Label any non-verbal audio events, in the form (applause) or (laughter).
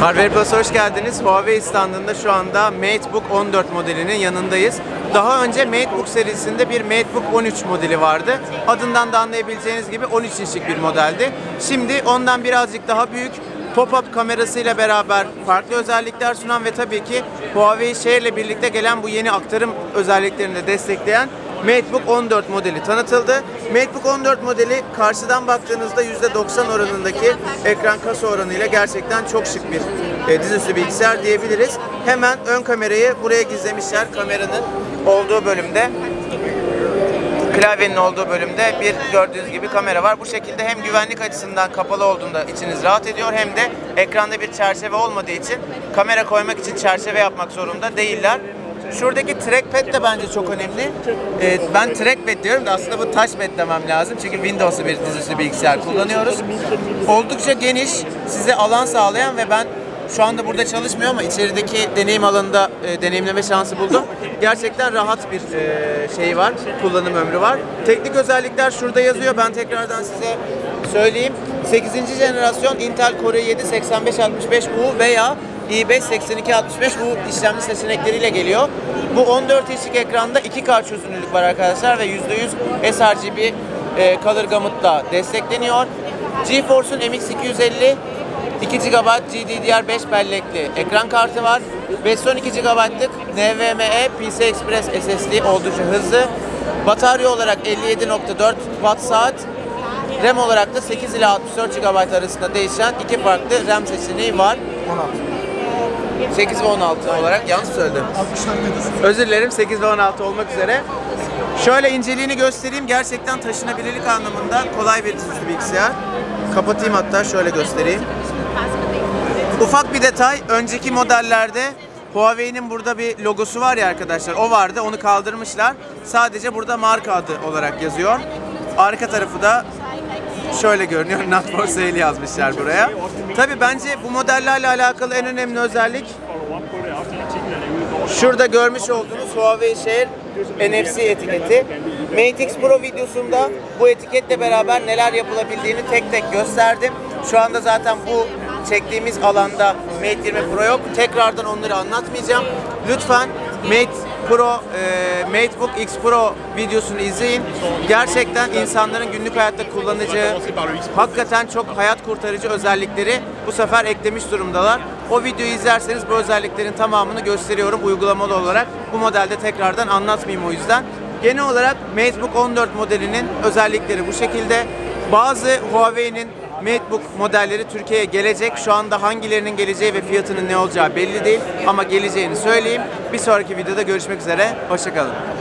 Hardware Plus'a hoş geldiniz. Huawei standında şu anda MateBook 14 modelinin yanındayız. Daha önce MateBook serisinde bir MateBook 13 modeli vardı. Adından da anlayabileceğiniz gibi 13 inçlik bir modeldi. Şimdi ondan birazcık daha büyük pop-up kamerasıyla beraber farklı özellikler sunan ve tabii ki Huawei Share birlikte gelen bu yeni aktarım özelliklerini de destekleyen MateBook 14 modeli tanıtıldı. MateBook 14 modeli karşıdan baktığınızda %90 oranındaki ekran kasa oranıyla gerçekten çok şık bir e, dizüstü bilgisayar diyebiliriz. Hemen ön kamerayı buraya gizlemişler. Kameranın olduğu bölümde klavyenin olduğu bölümde bir gördüğünüz gibi kamera var. Bu şekilde hem güvenlik açısından kapalı olduğunda içiniz rahat ediyor hem de ekranda bir çerçeve olmadığı için kamera koymak için çerçeve yapmak zorunda değiller. Şuradaki trackpad de bence çok önemli. Ee, ben trackpad diyorum da aslında bu touchpad demem lazım. Çünkü Windows'lu bir dizüstü bilgisayar kullanıyoruz. Oldukça geniş, size alan sağlayan ve ben şu anda burada çalışmıyor ama içerideki deneyim alanında e, deneyimleme şansı buldum. Gerçekten rahat bir e, şey var, kullanım ömrü var. Teknik özellikler şurada yazıyor. Ben tekrardan size söyleyeyim. 8. jenerasyon Intel Core i7 8565U veya i5 8265U işlemci seçenekleriyle geliyor. Bu 14 inçlik ekranda 2K çözünürlük var arkadaşlar ve %100 sRGB e, Color Gamut'la destekleniyor. GeForce'un MX250 2 GB GDDR5 bellekli ekran kartı var. 512 GB'lık NVMe PCI Express SSD oldukça hızlı. Batarya olarak 57.4 watt saat. RAM olarak da 8 ile 64 GB arasında değişen iki farklı RAM seçeneği var. 8 ve 16 olarak yanlış söyledim. Özür dilerim 8 ve 16 olmak üzere. Şöyle inceliğini göstereyim. Gerçekten taşınabilirlik anlamında kolay bir dizüstü bilgisayar. Kapatayım hatta şöyle göstereyim. Ufak bir detay. Önceki modellerde Huawei'nin burada bir logosu var ya arkadaşlar. O vardı. Onu kaldırmışlar. Sadece burada marka adı olarak yazıyor. Arka tarafı da şöyle görünüyor. (laughs) Not for sale yazmışlar buraya. Tabi bence bu modellerle alakalı en önemli özellik Şurada görmüş olduğunuz Huawei Share NFC etiketi. Mate X Pro videosunda bu etiketle beraber neler yapılabildiğini tek tek gösterdim. Şu anda zaten bu çektiğimiz alanda Mate 20 Pro yok. Tekrardan onları anlatmayacağım. Lütfen Mate Pro, e, MateBook X Pro videosunu izleyin. Gerçekten insanların günlük hayatta kullanacağı, hakikaten çok hayat kurtarıcı özellikleri bu sefer eklemiş durumdalar. O videoyu izlerseniz bu özelliklerin tamamını gösteriyorum uygulamalı olarak. Bu modelde tekrardan anlatmayayım o yüzden. Genel olarak MateBook 14 modelinin özellikleri bu şekilde. Bazı Huawei'nin MateBook modelleri Türkiye'ye gelecek. Şu anda hangilerinin geleceği ve fiyatının ne olacağı belli değil ama geleceğini söyleyeyim. Bir sonraki videoda görüşmek üzere. Hoşçakalın.